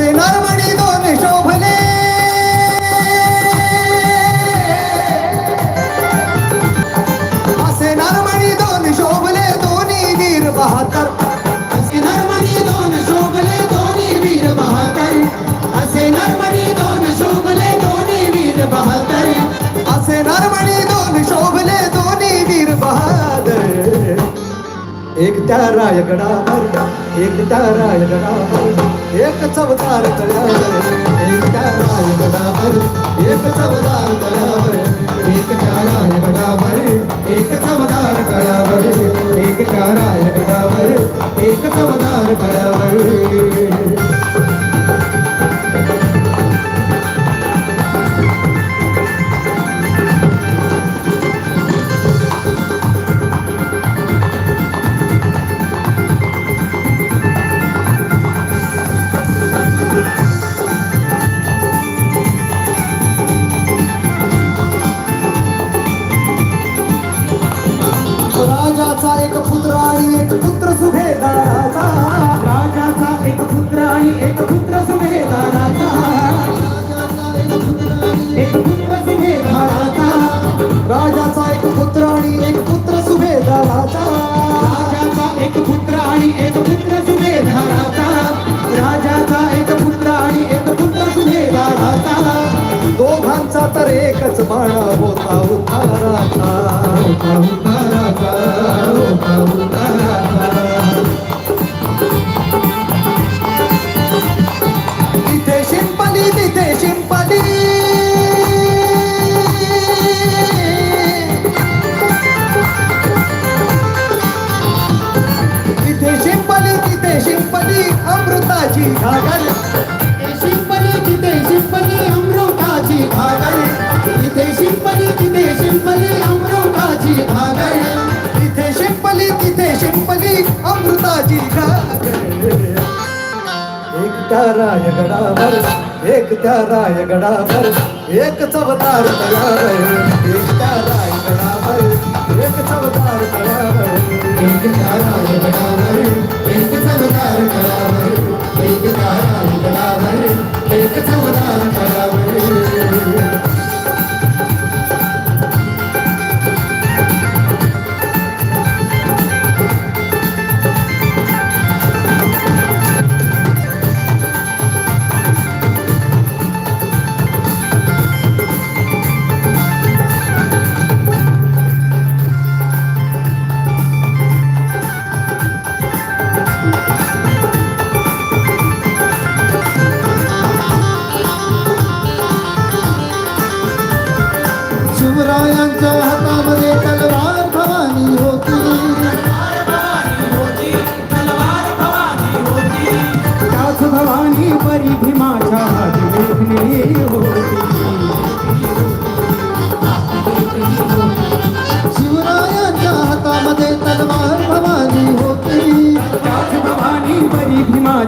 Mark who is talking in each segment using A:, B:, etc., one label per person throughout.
A: সোনার
B: মণি গনে শোভলে সোনার মণি গনে শোভলে एक रायगडावर एकट्या रायगडावर एक चवदार तळ्यावर एकट्या रायगडावर एक चवदार तळ्यावर
A: एकट्या रायगडावर एक चवदार तळ्यावर एकट्या रायगडावर एक चवदार तळ्यावर
B: राजाचा एक पुत्र आणि एक पुत्र सुभेदाराचा
A: राजाचा एक पुत्र आणि एक पुत्र सुभेदाराचा एक पुत्र सुभेदाराचा
B: राजाचा एक पुत्र आणि एक पुत्र सुभेदाराचा
A: राजाचा एक पुत्र आणि एक पुत्र सुभेदाराचा राजाचा एक पुत्र आणि एक पुत्र सुभेदाराचा
B: दोघांचा तर एकच बाणा होता उताराचा त्या रायगडावर एक त्या रायगडावर एक चवतार तळावर एक त्या रायगडावर एक चवदार तळावर
A: एक ताराय गडावर एक चवतार गडावर Thank you.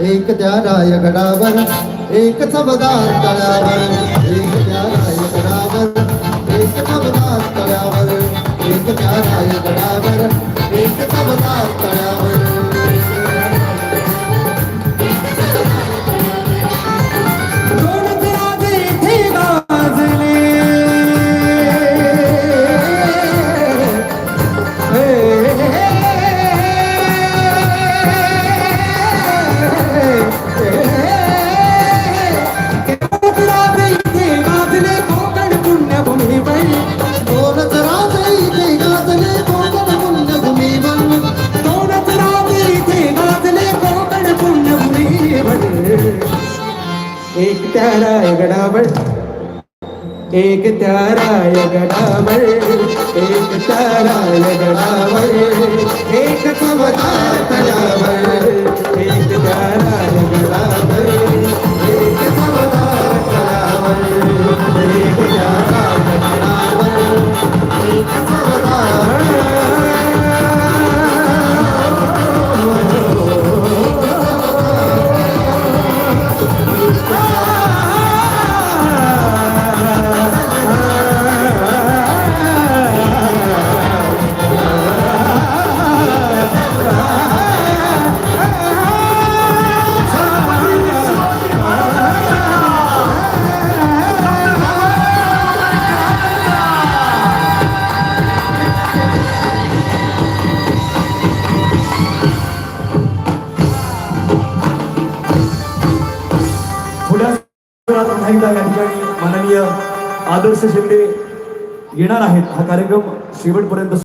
A: एक
B: त्या रायगडावर एक चवदार तळावर एक त्या एक त्या रायगडावर एक
A: त्या रायगडावर एक चमत्कार तळावर एक त्या
B: एकदा या ठिकाणी माननीय आदर्श शिंदे येणार आहेत. हा कार्यक्रम शेवटपर्यंत